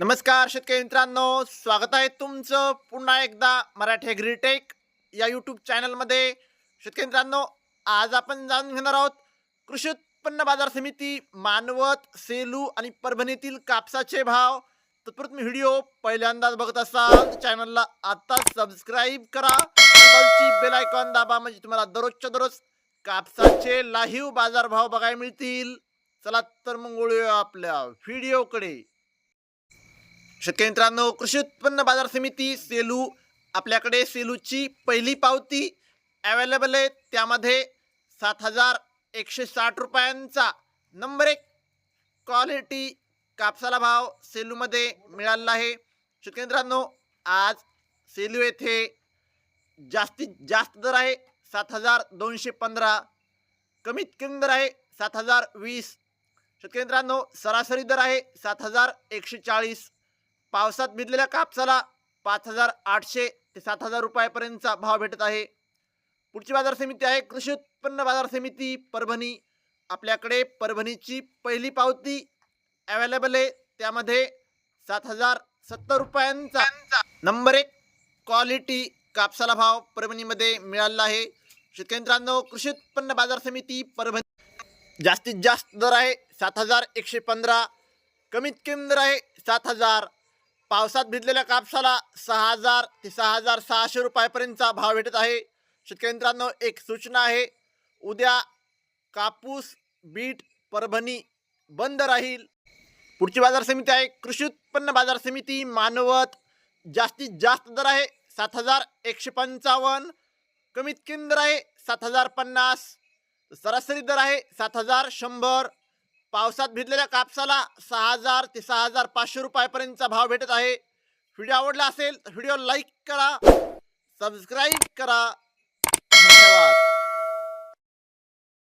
नमस्कार शेतकरी मित्रांनो स्वागत आहे तुमचं पुन्हा एकदा मराठी ॲग्रीटेक या यूट्यूब चॅनलमध्ये शेतकरी मित्रांनो आज आपण जाणून घेणार आहोत कृषी उत्पन्न बाजार समिती मानवत सेलू आणि परभणीतील कापसाचे भाव. तत्पूर्वी व्हिडिओ पहिल्यांदाच बघत असाल चॅनलला आता सबस्क्राईब करा बेल आयकॉन दाबा म्हणजे तुम्हाला दररोजच्या दररोज कापसाचे लाईव्ह बाजारभाव बघायला मिळतील. चला तर मग वळूया आपल्या व्हिडिओकडे शेतकरी मित्रांनो कृषी उत्पन्न बाजार समिती सेलू आपल्याकडे सेलूची पहिली पावती अवेलेबल आहे. त्यामध्ये सात हजार एकशे साठ रुपयांचा नंबर एक क्वालिटी कापसाला भाव सेलूमध्ये मिळालेला आहे. शेतकरी मित्रांनो आज सेलू येथे जास्तीत जास्त दर आहे. सात हजार दोनशे पंधरा. कमीत कमी दर आहे सात हजार वीस. शेतकरी मित्रांनो सरासरी दर आहे सात हजार एकशे चाळीस. पावसात भिजलेल्या कापसाला पाच हजार आठशे ते सात हजार रुपयापर्यंतचा भाव भेटत आहे. पुढची बाजार समिती आहे कृषी उत्पन्न बाजार समिती परभणी. आपल्याकडे परभणीची पहिली पावती अवेलेबल आहे. त्यामध्ये सात हजार सत्तर रुपयांचा नंबर एक क्वालिटी कापसाला भाव परभणीमध्ये मिळालेला आहे. शेतकरी कृषी उत्पन्न बाजार समिती परभणी जास्तीत जास्त दर आहे सात हजार एकशे पंधरा कमीत कमी दर आहे सात हजार पावसात भिजलेल्या कापसाला सहा हजार ते सहा हजार सहाशे रुपयापर्यंतचा भाव भेटत आहे. शेतकरी मित्रांनो एक सूचना आहे. उद्या कापूस बीट परभणी बंद राहील. पुढची बाजार समिती आहे. कृषी उत्पन्न बाजार समिती मानवत जास्तीत जास्त दर आहे. सात हजार एकशे पंचावन्न कमीत कमी दर आहे. सात हजार पन्नास. सरासरी दर आहे सात हजार शंभर. पावसात भिजलेल्या कापसाला सहा हजार ते सहा हजार पाचशे रुपयापर्यंतचा भाव भेटत आहे. व्हिडिओ आवडला असेल तर व्हिडिओ लाईक करा सबस्क्राईब करा. धन्यवाद.